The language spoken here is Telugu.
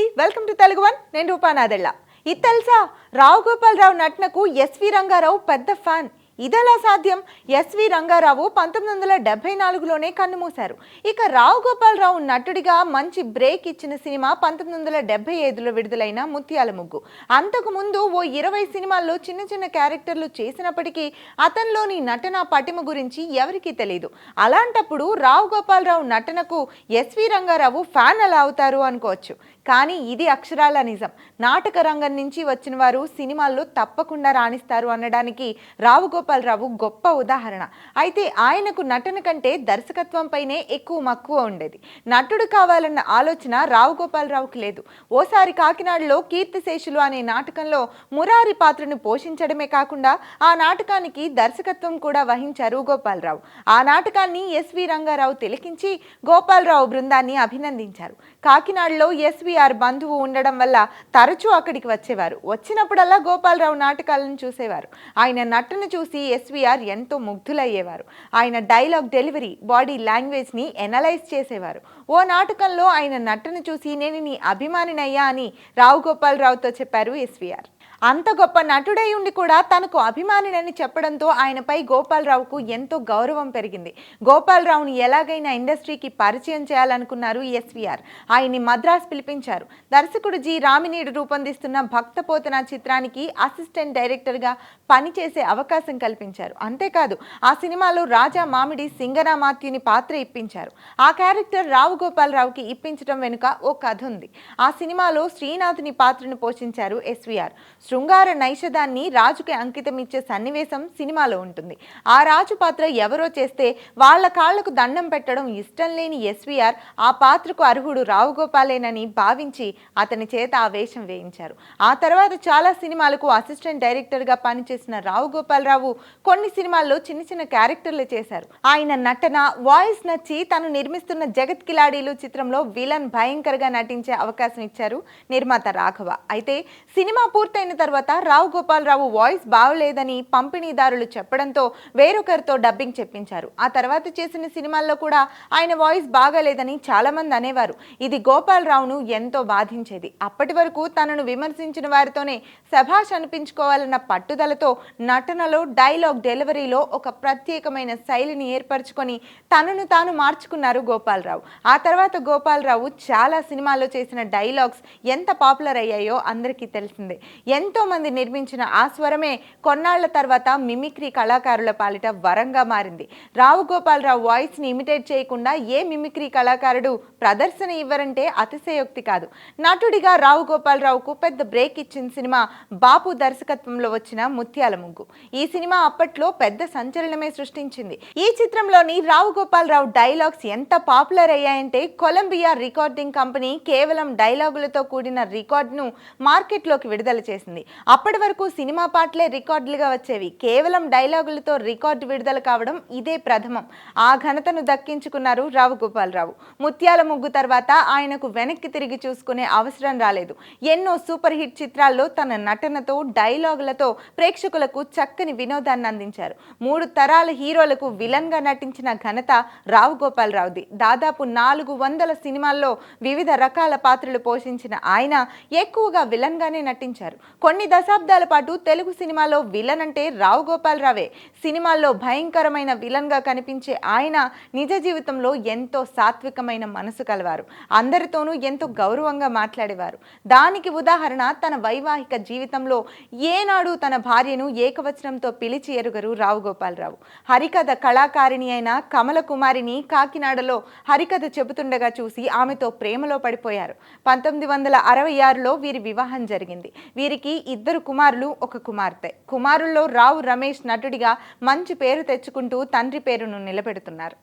అండి వెల్కమ్ టు తెలుగు వన్. నేను రూపానాదెళ్ళ ఇది తెలుసా రావు నటనకు ఎస్వి రంగారావు పెద్ద ఫ్యాన్. ఇదెలా సాధ్యం? ఎస్వి రంగారావు పంతొమ్మిది వందల డెబ్బై నాలుగులోనే కన్నుమూశారు ఇక రావు గోపాలరావు నటుడిగా మంచి బ్రేక్ ఇచ్చిన సినిమా పంతొమ్మిది వందల డెబ్బై ఐదులో విడుదలైన ముత్యాల ముగ్గు. అంతకు ముందు ఓ ఇరవై సినిమాల్లో చిన్న చిన్న క్యారెక్టర్లు చేసినప్పటికీ అతనిలోని నటన పటిమ గురించి ఎవరికీ తెలియదు అలాంటప్పుడు రావు గోపాలరావు నటనకు ఎస్వి రంగారావు ఫ్యాన్ ఎలా అవుతారు అనుకోవచ్చు. కానీ ఇది అక్షరాల నిజం. నాటక రంగం నుంచి వచ్చిన వారు సినిమాల్లో తప్పకుండా రాణిస్తారు అనడానికి రావు గోపాలరావు గొప్ప ఉదాహరణ. అయితే ఆయనకు నటన కంటే దర్శకత్వంపైనే ఎక్కువ మక్కువ ఉండేది. నటుడు కావాలన్న ఆలోచన రావు గోపాలరావుకి లేదు. ఓసారి కాకినాడలో కీర్తిశేషులు అనే నాటకంలో మురారి పాత్రను పోషించడమే కాకుండా ఆ నాటకానికి దర్శకత్వం కూడా వహించారు గోపాలరావు ఆ నాటకాన్ని ఎస్వి రంగారావు తిలకించి గోపాలరావు బృందాన్ని అభినందించారు. కాకినాడలో ఎస్వి ఎస్వీఆర్ బంధువు ఉండడం వల్ల తరచూ అక్కడికి వచ్చేవారు. వచ్చినప్పుడల్లా గోపాలరావు నాటకాలను చూసేవారు. ఆయన నటన చూసి ఎస్వీఆర్ ఎంతో ముగ్ధులయ్యేవారు. ఆయన డైలాగ్ డెలివరీ బాడీ లాంగ్వేజ్ని ఎనలైజ్ చేసేవారు. ఓ నాటకంలో ఆయన నటన చూసి నేను నీ అభిమానినయ్యా అని రావు గోపాలరావుతో చెప్పారు ఎస్వీఆర్. అంత గొప్ప నటుడై ఉండి కూడా తనకు అభిమానినని చెప్పడంతో ఆయనపై గోపాలరావుకు ఎంతో గౌరవం పెరిగింది. గోపాలరావుని ఎలాగైనా ఇండస్ట్రీకి పరిచయం చేయాలనుకున్నారు ఎస్వీఆర్. ఆయన్ని మద్రాస్ పిలిపించారు. దర్శకుడు జి. రామినీడు రూపొందిస్తున్న భక్తపోతన చిత్రానికి అసిస్టెంట్ డైరెక్టర్గా పనిచేసే అవకాశం కల్పించారు. అంతేకాదు ఆ సినిమాలో రాజా మామిడి సింగరామాత్యుని పాత్ర ఇప్పించారు. ఆ క్యారెక్టర్ రావు గోపాలరావుకి ఇప్పించడం వెనుక ఓ కథ ఉంది. ఆ సినిమాలో శ్రీనాథుని పాత్రను పోషించారు ఎస్వీఆర్. శృంగార నైషధాన్ని రాజుకి అంకితం ఇచ్చే సన్నివేశం సినిమాలో ఉంటుంది. ఆ రాజు పాత్ర ఎవరో చేస్తే వాళ్ళ కాళ్ళకు దండం పెట్టడం ఇష్టం లేని ఎస్వీఆర్ ఆ పాత్రకు అర్హుడు రావుగోపాలేనని భావించి అతని చేత ఆ వేషం వేయించారు. ఆ తర్వాత చాలా సినిమాలకు అసిస్టెంట్ డైరెక్టర్గా పనిచేసిన రావుగోపాలరావు కొన్ని సినిమాల్లో చిన్న చిన్న క్యారెక్టర్లు చేశారు. ఆయన నటన వాయిస్ నచ్చి తను నిర్మిస్తున్న జగత్ కిలాడీలు చిత్రంలో విలన్ భయంకరగా నటించే అవకాశం ఇచ్చారు నిర్మాత రాఘవ. అయితే సినిమా పూర్తయిన తర్వాత రావు గోపాలరావు వాయిస్ బాగలేదని పంపిణీదారులు చెప్పడంతో వేరొకరితో డబ్బింగ్ చెప్పించారు. ఆ తర్వాత చేసిన సినిమాల్లో కూడా ఆయన వాయిస్ బాగాలేదని చాలామంది అనేవారు. ఇది గోపాలరావును ఎంతో బాధించేది. అప్పటి వరకు తనను విమర్శించిన వారితోనే సభాష్ అనిపించుకోవాలన్న పట్టుదలతో నటనలో డైలాగ్ డెలివరీలో ఒక ప్రత్యేకమైన శైలిని ఏర్పరచుకొని తనను తాను మార్చుకున్నారు గోపాలరావు ఆ తర్వాత గోపాలరావు చాలా సినిమాల్లో చేసిన డైలాగ్స్ ఎంత పాపులర్ అయ్యాయో అందరికీ తెలిసిందే. ఎంత మంది నిర్మించిన ఆ స్వరమే కొన్నాళ్ళ తర్వాత మిమిక్రీ కళాకారుల పాలిట వరంగా మారింది. రావు గోపాలరావు వాయిస్ని ఇమిటేట్ చేయకుండా ఏ మిమిక్రీ కళాకారుడు ప్రదర్శన ఇవ్వరంటే అతిశయోక్తి కాదు. నటుడిగా రావు గోపాలరావుకు పెద్ద బ్రేక్ ఇచ్చిన సినిమా బాపు దర్శకత్వంలో వచ్చిన ముత్యాల ముగ్గు. ఈ సినిమా అప్పట్లో పెద్ద సంచలనమే సృష్టించింది. ఈ చిత్రంలోని రావు గోపాలరావు డైలాగ్స్ ఎంత పాపులర్ అయ్యాయంటే కొలంబియా రికార్డింగ్ కంపెనీ కేవలం డైలాగులతో కూడిన రికార్డును మార్కెట్లోకి విడుదల చేసింది. అప్పటి వరకు సినిమా పాటలే రికార్డులుగా వచ్చేవి. కేవలం డైలాగులతో రికార్డు విడుదల కావడం ఇదే ప్రథమం. ఆ ఘనతను దక్కించుకున్నారు రావు గోపాలరావు ముత్యాల ముగ్గు తర్వాత ఆయనకు వెనక్కి తిరిగి చూసుకునే అవసరం రాలేదు. ఎన్నో సూపర్ హిట్ చిత్రాల్లో తన నటనతో డైలాగులతో ప్రేక్షకులకు చక్కని వినోదాన్ని అందించారు. మూడు తరాల హీరోలకు విలన్గా నటించిన ఘనత రావు గోపాలరావుది దాదాపు నాలుగు వందల సినిమాల్లో వివిధ రకాల పాత్రలు పోషించిన ఆయన ఎక్కువగా విలన్గానే నటించారు. కొన్ని దశాబ్దాల పాటు తెలుగు సినిమాలో విలన్ అంటే రావు గోపాలరావే సినిమాల్లో భయంకరమైన విలన్గా కనిపించే ఆయన నిజ జీవితంలో ఎంతో సాత్వికమైన మనసు కలవారు. అందరితోనూ ఎంతో గౌరవంగా మాట్లాడేవారు. దానికి ఉదాహరణ తన వైవాహిక జీవితంలో ఏనాడు తన భార్యను ఏకవచనంతో పిలిచి ఎరుగరు రావు గోపాలరావు హరికథ కళాకారిణి అయిన కమల కుమారిని కాకినాడలో హరికథ చెబుతుండగా చూసి ఆమెతో ప్రేమలో పడిపోయారు. పంతొమ్మిది వందల అరవై ఆరులో వీరి వివాహం జరిగింది. వీరికి ఇద్దరు కుమారులు ఒక కుమార్తె. కుమారుల్లో రావు రమేష్ నటుడిగా మంచి పేరు తెచ్చుకుంటూ తండ్రి పేరును నిలబెడుతున్నారు.